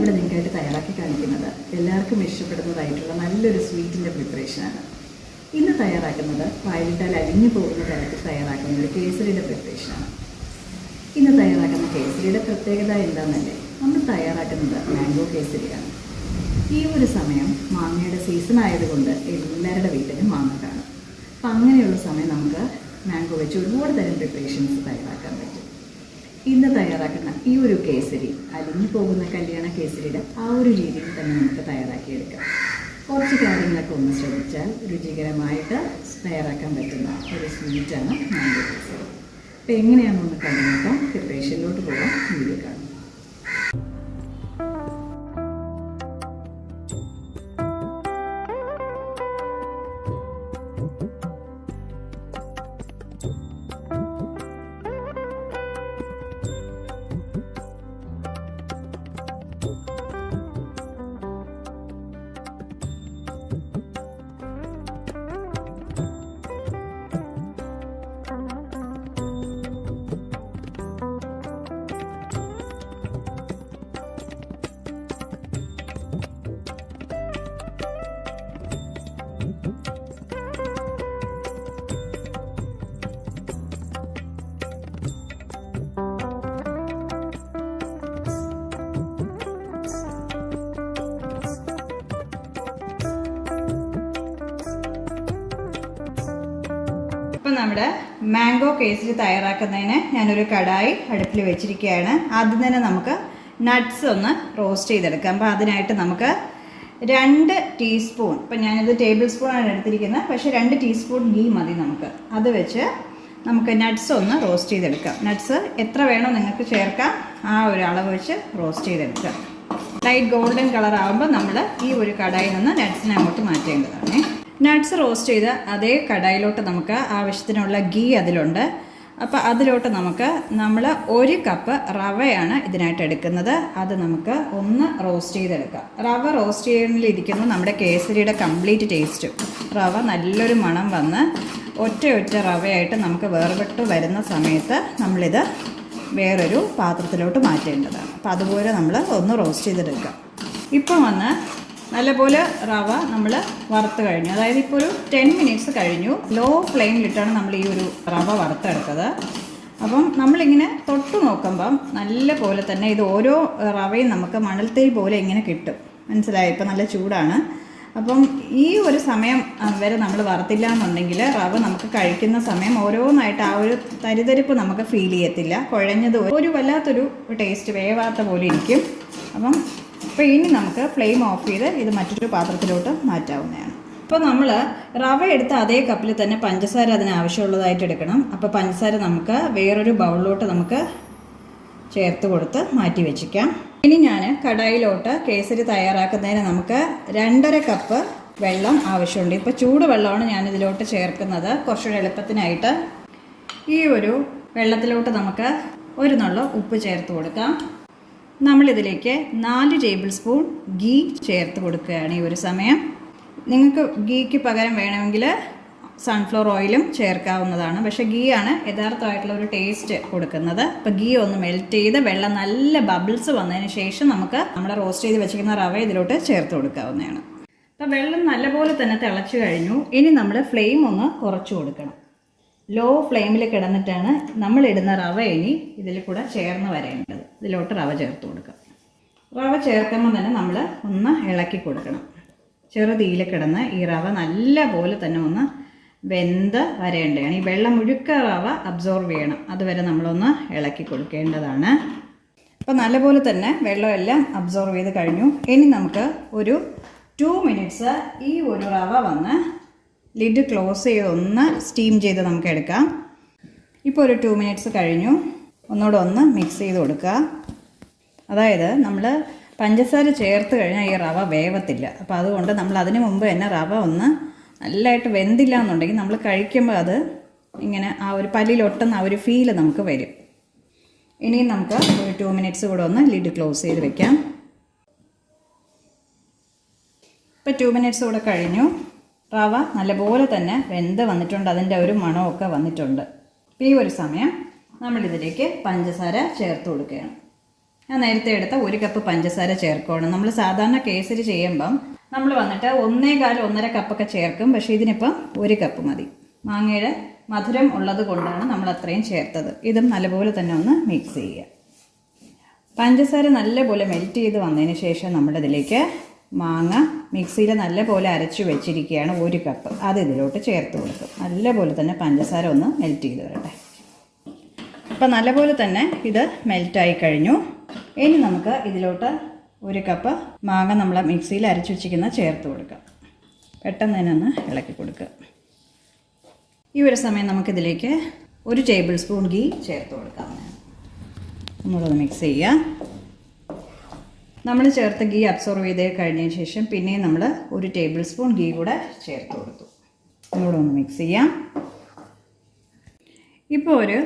ഞാനിവിടെ നിങ്ങൾക്കായിട്ട് തയ്യാറാക്കി കാണിക്കുന്നത് എല്ലാവർക്കും ഇഷ്ടപ്പെടുന്നതായിട്ടുള്ള നല്ലൊരു സ്വീറ്റിന്റെ പ്രിപ്പറേഷനാണ് ഇന്ന് തയ്യാറാക്കുന്നത് വായിലിട്ടാൽ അലിഞ്ഞു പോകുന്ന തരത്തിൽ തയ്യാറാക്കുന്ന ഒരു കേസരിയുടെ പ്രിപ്പറേഷനാണ് ഇന്ന് തയ്യാറാക്കുന്ന കേസരിയുടെ പ്രത്യേകത എന്താണെന്നല്ലേ? നമ്മൾ തയ്യാറാക്കുന്നത് മാംഗോ കേസരിയാണ്. ഈ ഒരു സമയം മാങ്ങയുടെ സീസൺ ആയതുകൊണ്ട് എല്ലാവരുടെ വീട്ടിലും മാങ്ങ കാണും. അപ്പം അങ്ങനെയുള്ള സമയം നമുക്ക് മാംഗോ വെച്ച് ഒരുപാട് തരം പ്രിപ്പറേഷൻസ് തയ്യാറാക്കാൻ പറ്റും. ഇന്ന് തയ്യാറാക്കുന്ന ഈ ഒരു കേസരി അലിഞ്ഞു പോകുന്ന കല്യാണ കേസരിയുടെ ആ ഒരു രീതിയിൽ തന്നെ നമുക്ക് തയ്യാറാക്കിയെടുക്കാം. കുറച്ച് കാര്യങ്ങളൊക്കെ ഒന്ന് ശ്രദ്ധിച്ചാൽ രുചികരമായിട്ട് തയ്യാറാക്കാൻ പറ്റുന്ന ഒരു സ്വീറ്റാണ് മാംഗോ കേസരി. അപ്പോൾ എങ്ങനെയാണെന്ന് കണ്ടു നോക്കാം പ്രിപ്പറേഷനിലോട്ട് പോകാം. വീഡിയോ കാണാം. ഇപ്പം നമ്മുടെ മാംഗോ കേസരി തയ്യാറാക്കുന്നതിന് ഞാനൊരു കടായി അടുപ്പിൽ വെച്ചിരിക്കുകയാണ്. ആദ്യം തന്നെ നമുക്ക് നട്ട്സ് ഒന്ന് റോസ്റ്റ് ചെയ്തെടുക്കാം. അപ്പോൾ അതിനായിട്ട് നമുക്ക് രണ്ട് ടീസ്പൂൺ ഇപ്പം ഞാനിത് ടേബിൾ സ്പൂണാണ് എടുത്തിരിക്കുന്നത് പക്ഷേ രണ്ട് ടീസ്പൂൺ ഗീ മതി നമുക്ക്. അത് വെച്ച് നമുക്ക് നട്ട്സ് ഒന്ന് റോസ്റ്റ് ചെയ്തെടുക്കാം. നട്ട്സ് എത്ര വേണോ നിങ്ങൾക്ക് ചേർക്കാം. ആ ഒരു അളവ് വെച്ച് റോസ്റ്റ് ചെയ്തെടുക്കാം. ലൈറ്റ് ഗോൾഡൻ കളർ ആകുമ്പോൾ നമ്മൾ ഈ ഒരു കടായിൽ നിന്ന് നട്ട്സിനെ അങ്ങോട്ട് മാറ്റേണ്ടതാണ്. നട്ട്സ് റോസ്റ്റ് ചെയ്ത് അതേ കടായിലോട്ട് നമുക്ക് ആവശ്യത്തിനുള്ള ഗീ അതിലുണ്ട്. അപ്പോൾ അതിലോട്ട് നമുക്ക് നമ്മൾ ഒരു കപ്പ് റവയാണ് ഇതിനായിട്ട് എടുക്കുന്നത്. അത് നമുക്ക് ഒന്ന് റോസ്റ്റ് ചെയ്തെടുക്കാം. റവ റോസ്റ്റ് ചെയ്യുന്നതിലിരിക്കുന്നു നമ്മുടെ കേസരിയുടെ കംപ്ലീറ്റ് ടേസ്റ്റും റവ നല്ലൊരു മണം വന്ന് ഒറ്റ ഒറ്റ റവയായിട്ട് നമുക്ക് വേർപെട്ട് വരുന്ന സമയത്ത് നമ്മളിത് വേറൊരു പാത്രത്തിലോട്ട് മാറ്റേണ്ടതാണ്. അപ്പോൾ അതുപോലെ നമ്മൾ ഒന്ന് റോസ്റ്റ് ചെയ്തെടുക്കാം. ഇപ്പം വന്ന് നല്ലപോലെ റവ നമ്മൾ വറുത്ത് കഴിഞ്ഞു. അതായത് ഇപ്പോൾ ഒരു ടെൻ മിനിറ്റ്സ് കഴിഞ്ഞു. ലോ ഫ്ലെയിമിലിട്ടാണ് നമ്മൾ ഈ ഒരു റവ വറുത്തെടുത്തത്. അപ്പം നമ്മളിങ്ങനെ തൊട്ട് നോക്കുമ്പം നല്ല പോലെ തന്നെ ഇത് ഓരോ റവയും നമുക്ക് മണൽത്തൈ പോലെ ഇങ്ങനെ കിട്ടും. മനസ്സിലായി? ഇപ്പം നല്ല ചൂടാണ്. അപ്പം ഈ ഒരു സമയം വരെ നമ്മൾ വറുത്തില്ല എന്നുണ്ടെങ്കിൽ റവ നമുക്ക് കഴിക്കുന്ന സമയം ഓരോന്നായിട്ട് ആ ഒരു തരിതരിപ്പ് നമുക്ക് ഫീൽ ചെയ്യത്തില്ല. കുഴഞ്ഞത് ഒരു വല്ലാത്തൊരു ടേസ്റ്റ് വേവാത്ത പോലെ ഇരിക്കും. അപ്പം അപ്പോൾ ഇനി നമുക്ക് ഫ്ലെയിം ഓഫ് ചെയ്ത് ഇത് മറ്റൊരു പാത്രത്തിലോട്ട് മാറ്റാവുന്നതാണ്. അപ്പോൾ നമ്മൾ റവ എടുത്ത് അതേ കപ്പിൽ തന്നെ പഞ്ചസാര അതിന് ആവശ്യമുള്ളതായിട്ട് എടുക്കണം. അപ്പോൾ പഞ്ചസാര നമുക്ക് വേറൊരു ബൗളിലോട്ട് നമുക്ക് ചേർത്ത് കൊടുത്ത് മാറ്റി വെച്ചിക്കാം. ഇനി ഞാൻ കടായിലോട്ട് കേസരി തയ്യാറാക്കുന്നതിന് നമുക്ക് രണ്ടര കപ്പ് വെള്ളം ആവശ്യമുണ്ട്. ഇപ്പോൾ ചൂടുവെള്ളമാണ് ഞാൻ ഇതിലോട്ട് ചേർക്കുന്നത്. കുറച്ചുകൂടെ എളുപ്പത്തിനായിട്ട് ഈ ഒരു വെള്ളത്തിലോട്ട് നമുക്ക് ഒരു നുള്ള ഉപ്പ് ചേർത്ത് കൊടുക്കാം. നമ്മളിതിലേക്ക് നാല് ടേബിൾ സ്പൂൺ ഗീ ചേർത്ത് കൊടുക്കുകയാണ് ഈ ഒരു സമയം. നിങ്ങൾക്ക് ഗീക്ക് പകരം വേണമെങ്കിൽ സൺഫ്ലവർ ഓയിലും ചേർക്കാവുന്നതാണ്. പക്ഷേ ഗീ ആണ് യഥാർത്ഥമായിട്ടുള്ള ഒരു ടേസ്റ്റ് കൊടുക്കുന്നത്. അപ്പോൾ ഗീ ഒന്ന് മെൽറ്റ് ചെയ്ത് വെള്ളം നല്ല ബബിൾസ് വന്നതിന് ശേഷം നമുക്ക് നമ്മൾ റോസ്റ്റ് ചെയ്ത് വെച്ചിരിക്കുന്ന റവ ഇതിലോട്ട് ചേർത്ത് കൊടുക്കാവുന്നതാണ്. അപ്പോൾ വെള്ളം നല്ലപോലെ തന്നെ തിളച്ചു കഴിഞ്ഞു. ഇനി നമ്മൾ ഫ്ലെയിം ഒന്ന് കുറച്ച് കൊടുക്കണം. ലോ ഫ്ലെയിമിൽ കിടന്നിട്ടാണ് നമ്മൾ ഇടുന്ന റവ ഇനി ഇതിൽ കൂടെ ചേർന്ന് വരേണ്ടത്. ഇതിലോട്ട് റവ ചേർത്ത് കൊടുക്കുക റവ ചേർക്കുമ്പോൾ തന്നെ നമ്മൾ ഒന്ന് ഇളക്കി കൊടുക്കണം. ചെറുതീയിൽ കിടന്ന് ഈ റവ നല്ല പോലെ തന്നെ ഒന്ന് വെന്ത് വരേണ്ടതാണ്. ഈ വെള്ളം മുഴുക്ക റവ അബ്സോർവ് ചെയ്യണം. അതുവരെ നമ്മളൊന്ന് ഇളക്കി കൊടുക്കേണ്ടതാണ്. അപ്പോൾ നല്ലപോലെ തന്നെ വെള്ളമെല്ലാം അബ്സോർവ് ചെയ്ത് കഴിഞ്ഞു. ഇനി നമുക്ക് ഒരു ടു മിനിറ്റ്സ് ഈ ഒരു റവ വന്ന് ലിഡ് ക്ലോസ് ചെയ്ത് ഒന്ന് സ്റ്റീം ചെയ്ത് നമുക്ക് എടുക്കാം. ഇപ്പോൾ ഒരു ടു മിനിറ്റ്സ് കഴിഞ്ഞു. ഒന്നുകൂടെ ഒന്ന് മിക്സ് ചെയ്ത് കൊടുക്കുക. അതായത് നമ്മൾ പഞ്ചസാര ചേർത്ത് കഴിഞ്ഞാൽ ഈ റവ വേവത്തില്ല. അപ്പോൾ അതുകൊണ്ട് നമ്മൾ അതിന് മുമ്പ് തന്നെ റവ ഒന്ന് നല്ലതായിട്ട് വെന്തില്ല എന്നുണ്ടെങ്കിൽ നമ്മൾ കഴിക്കുമ്പോൾ അത് ഇങ്ങനെ ആ ഒരു പല്ലിലൊട്ടുന്ന ആ ഒരു ഫീൽ നമുക്ക് വരും. ഇനിയും നമുക്ക് ഒരു ടു മിനിറ്റ്സ് കൂടെ ഒന്ന് ലിഡ് ക്ലോസ് ചെയ്ത് വെക്കാം. ഇപ്പോൾ ടു മിനിറ്റ്സ് കൂടെ കഴിഞ്ഞു. റവ നല്ലപോലെ തന്നെ വെന്ത് വന്നിട്ടുണ്ട്. അതിന്റെ ഒരു മണമൊക്കെ വന്നിട്ടുണ്ട്. അപ്പം ഈ ഒരു സമയം നമ്മളിതിലേക്ക് പഞ്ചസാര ചേർത്ത് കൊടുക്കുകയാണ്. ഞാൻ നേരത്തെ എടുത്ത ഒരു കപ്പ് പഞ്ചസാര ചേർക്കുകയാണ്. നമ്മൾ സാധാരണ കേസരി ചെയ്യുമ്പം നമ്മൾ വന്നിട്ട് ഒന്നേകാൽ ഒന്നര കപ്പൊക്കെ ചേർക്കും. പക്ഷേ ഇതിനിപ്പം ഒരു കപ്പ് മതി. മാങ്ങയുടെ മധുരം ഉള്ളത് കൊണ്ടാണ് നമ്മൾ അത്രയും ചേർത്തത്. ഇതും നല്ലപോലെ തന്നെ ഒന്ന് മിക്സ് ചെയ്യുക. പഞ്ചസാര നല്ലപോലെ മെൽറ്റ് ചെയ്ത് വന്നതിന് ശേഷം നമ്മുടെ ഇതിലേക്ക് മാങ്ങ മിക്സിയിൽ നല്ലപോലെ അരച്ചു വെച്ചിരിക്കുകയാണ് ഒരു കപ്പ് അത് ഇതിലോട്ട് ചേർത്ത് കൊടുക്കും നല്ലപോലെ തന്നെ പഞ്ചസാര ഒന്ന് മെൽറ്റ് ചെയ്ത് വരട്ടെ. അപ്പം നല്ലപോലെ തന്നെ ഇത് മെൽറ്റായി കഴിഞ്ഞു. ഇനി നമുക്ക് ഇതിലോട്ട് ഒരു കപ്പ് മാങ്ങ നമ്മൾ മിക്സിയിൽ അരച്ചു വെച്ചിരിക്കുന്ന ചേർത്ത് കൊടുക്കാം. പെട്ടെന്ന് തന്നെ ഒന്ന് ഇളക്കി കൊടുക്കുക. ഈ ഒരു സമയം നമുക്കിതിലേക്ക് ഒരു ടേബിൾ സ്പൂൺ ഗീ ചേർത്ത് കൊടുക്കാം. നമ്മളൊന്ന് മിക്സ് ചെയ്യുക. നമ്മൾ ചേർത്ത ഗീ അബ്സോർവ് ചെയ്ത് കഴിഞ്ഞതിന് ശേഷം പിന്നെയും നമ്മൾ ഒരു ടേബിൾ സ്പൂൺ ഗീ കൂടെ ചേർത്ത് കൊടുത്തു. ഇതുകൂടെ ഒന്ന് മിക്സ് ചെയ്യാം. ഇപ്പോൾ ഒരു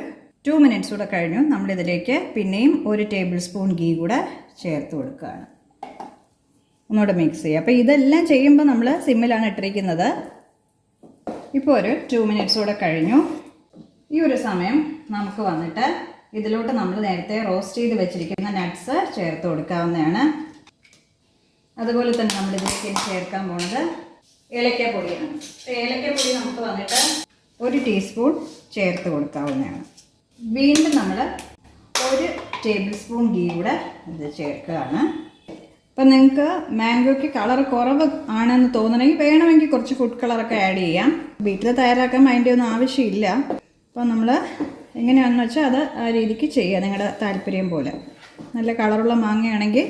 ടു മിനിറ്റ്സ് കൂടെ കഴിഞ്ഞു. നമ്മളിതിലേക്ക് പിന്നെയും ഒരു ടേബിൾ സ്പൂൺ ഗീ കൂടെ ചേർത്ത് കൊടുക്കുകയാണ്. ഒന്നുകൂടെ മിക്സ് ചെയ്യുക അപ്പോൾ ഇതെല്ലാം ചെയ്യുമ്പോൾ നമ്മൾ സിമ്മിലാണ് ഇട്ടിരിക്കുന്നത്. ഇപ്പോൾ ഒരു ടു മിനിറ്റ്സ് കൂടെ കഴിഞ്ഞു. ഈ ഒരു സമയം നമുക്ക് വന്നിട്ട് ഇതിലോട്ട് നമ്മൾ നേരത്തെ റോസ്റ്റ് ചെയ്ത് വെച്ചിരിക്കുന്ന നട്ട്സ് ചേർത്ത് കൊടുക്കാവുന്നതാണ്. അതുപോലെ തന്നെ നമ്മൾ ഇതിലേക്ക് ചേർക്കാൻ പോണത് ഏലക്കാപ്പൊടിയാണ് ഏലക്കപ്പൊടി നമുക്ക് വന്നിട്ട് ഒരു ടീസ്പൂൺ ചേർത്ത് കൊടുക്കാവുന്നതാണ്. വീണ്ടും നമ്മൾ ഒരു ടേബിൾ സ്പൂൺ ഗീ കൂടെ ഇത് ചേർക്കുകയാണ്. അപ്പം നിങ്ങൾക്ക് മാംഗോയ്ക്ക് കളർ കുറവ് ആണെന്ന് തോന്നണമെങ്കിൽ വേണമെങ്കിൽ കുറച്ച് ഫുഡ് കളറൊക്കെ ആഡ് ചെയ്യാം. വീട്ടിൽ തയ്യാറാക്കാൻ അതിന്റെ ഒന്നും ആവശ്യമില്ല. അപ്പം നമ്മൾ എങ്ങനെയാണെന്ന് വെച്ചാൽ അത് ആ രീതിക്ക് ചെയ്യുക നിങ്ങളുടെ താല്പര്യം പോലെ. നല്ല കളറുള്ള മാങ്ങയാണെങ്കിൽ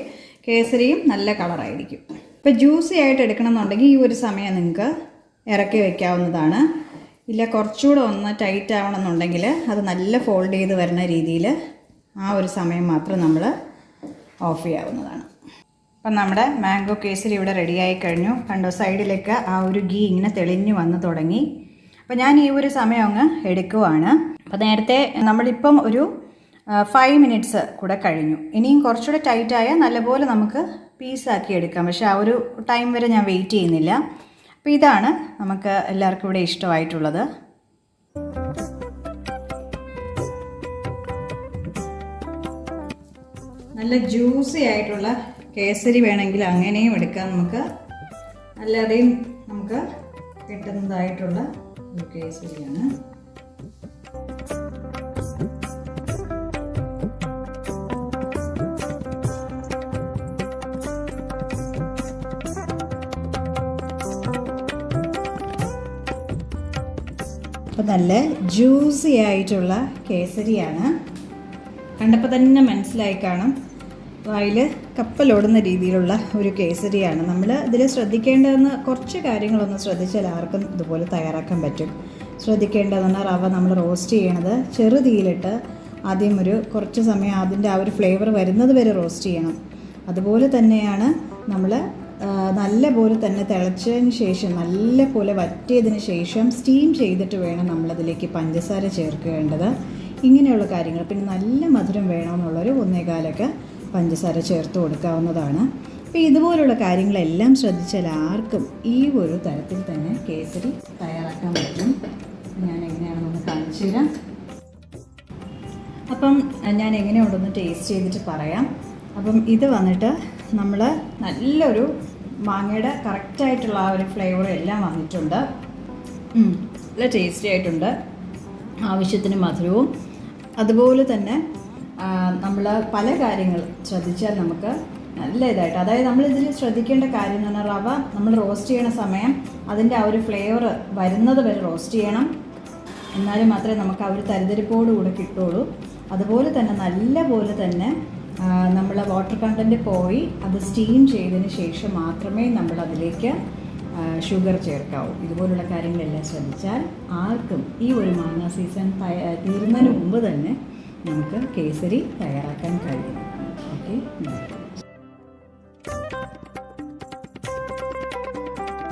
കേസരിയും നല്ല കളറായിരിക്കും. ഇപ്പം ജ്യൂസി ആയിട്ട് എടുക്കണമെന്നുണ്ടെങ്കിൽ ഈ ഒരു സമയം നിങ്ങൾക്ക് ഇറക്കി വയ്ക്കാവുന്നതാണ് ഇല്ല കുറച്ചുകൂടെ ഒന്ന് ടൈറ്റ് ആവണമെന്നുണ്ടെങ്കിൽ അത് നല്ല ഫോൾഡ് ചെയ്ത് വരുന്ന രീതിയിൽ ആ ഒരു സമയം മാത്രം നമ്മൾ ഓഫ് ചെയ്യാവുന്നതാണ്. അപ്പം നമ്മുടെ മാംഗോ കേസരി ഇവിടെ റെഡിയായി കഴിഞ്ഞു. കണ്ടോ സൈഡിലേക്ക് ആ ഒരു ഗീ ഇങ്ങനെ തെളിഞ്ഞു വന്ന് തുടങ്ങി. അപ്പം ഞാൻ ഈ ഒരു സമയം അങ്ങ് എടുക്കുവാണ്. അപ്പം നേരത്തെ നമ്മളിപ്പം ഒരു ഫൈവ് മിനിറ്റ്സ് കൂടെ കഴിഞ്ഞു. ഇനിയും കുറച്ചുകൂടെ ടൈറ്റായ നല്ലപോലെ നമുക്ക് പീസാക്കി എടുക്കാം. പക്ഷേ ആ ഒരു ടൈം വരെ ഞാൻ വെയിറ്റ് ചെയ്യുന്നില്ല. അപ്പോൾ ഇതാണ് നമുക്ക് എല്ലാവർക്കും ഇവിടെ ഇഷ്ടമായിട്ടുള്ളത്. നല്ല ജ്യൂസി ആയിട്ടുള്ള കേസരി വേണമെങ്കിൽ അങ്ങനെയും എടുക്കാം നമുക്ക്. അല്ലാതെയും നമുക്ക് കിട്ടുന്നതായിട്ടുള്ള ഒരു കേസരിയാണ് അപ്പോൾ നല്ല ജ്യൂസി ആയിട്ടുള്ള കേസരിയാണ്. കണ്ടപ്പോൾ തന്നെ മനസ്സിലായി കാണും. വായിൽ കപ്പലോടുന്ന രീതിയിലുള്ള ഒരു കേസരിയാണ്. നമ്മൾ ഇതിൽ ശ്രദ്ധിക്കേണ്ടതെന്ന് കുറച്ച് കാര്യങ്ങളൊന്ന് ശ്രദ്ധിച്ചാൽ ആർക്കും ഇതുപോലെ തയ്യാറാക്കാൻ പറ്റും. ശ്രദ്ധിക്കേണ്ടതെന്ന് റവ നമ്മൾ റോസ്റ്റ് ചെയ്യണത് ചെറുതീയിലിട്ട് ആദ്യം ഒരു കുറച്ച് സമയം അതിന്റെ ആ ഒരു ഫ്ലേവർ വരുന്നത് വരെ റോസ്റ്റ് ചെയ്യണം. അതുപോലെ തന്നെയാണ് നമ്മൾ നല്ല പോലെ തന്നെ തിളച്ചതിന് ശേഷം നല്ല പോലെ വറ്റിയതിന് ശേഷം സ്റ്റീം ചെയ്തിട്ട് വേണം നമ്മളതിലേക്ക് പഞ്ചസാര ചേർക്കേണ്ടത്. ഇങ്ങനെയുള്ള കാര്യങ്ങൾ. പിന്നെ നല്ല മധുരം വേണമെന്നുള്ളൊരു ഒന്നേകാലൊക്കെ പഞ്ചസാര ചേർത്ത് കൊടുക്കാവുന്നതാണ്. അപ്പോൾ ഇതുപോലുള്ള കാര്യങ്ങളെല്ലാം ശ്രദ്ധിച്ചാൽ ആർക്കും ഈ ഒരു തരത്തിൽ തന്നെ കേസരി തയ്യാറാക്കാൻ പറ്റും. ഞാൻ എങ്ങനെയാണെന്നൊന്ന് കാണിച്ചു തരാം. അപ്പം ഞാൻ എങ്ങനെയുണ്ടെന്ന് ടേസ്റ്റ് ചെയ്തിട്ട് പറയാം. അപ്പം ഇത് വന്നിട്ട് നമ്മൾ നല്ലൊരു മാങ്ങയുടെ കറക്റ്റായിട്ടുള്ള ആ ഒരു ഫ്ലേവർ എല്ലാം വന്നിട്ടുണ്ട്. നല്ല ടേസ്റ്റി ആയിട്ടുണ്ട്. ആവശ്യത്തിന് മധുരവും. അതുപോലെ തന്നെ നമ്മൾ പല കാര്യങ്ങൾ ശ്രദ്ധിച്ചാൽ നമുക്ക് നല്ല ഇതായിട്ട്. അതായത് നമ്മൾ ഇതിൽ ശ്രദ്ധിക്കേണ്ട കാര്യം എന്ന് പറഞ്ഞാൽ റവ നമ്മൾ റോസ്റ്റ് ചെയ്യണ സമയം അതിന്റെ ആ ഒരു ഫ്ലേവർ വരുന്നത് വരെ റോസ്റ്റ് ചെയ്യണം. എന്നാലും മാത്രമേ നമുക്ക് ആ ഒരു തരിതരിപ്പോടുകൂടെ കിട്ടുള്ളൂ അതുപോലെ തന്നെ നല്ല പോലെ തന്നെ നമ്മൾ വാട്ടർ കണ്ടന്റ് പോയി അത് സ്റ്റീം ചെയ്തതിന് ശേഷം മാത്രമേ നമ്മൾ അതിലേക്ക് ഷുഗർ ചേർക്കാവൂ. ഇതുപോലുള്ള കാര്യങ്ങളെല്ലാം ശ്രദ്ധിച്ചാൽ ആർക്കും ഈ ഒരു മാങ്ങ സീസൺ തീരുന്നതിന് മുമ്പ് തന്നെ നമുക്ക് കേസരി തയ്യാറാക്കാൻ കഴിയും. ഓക്കെ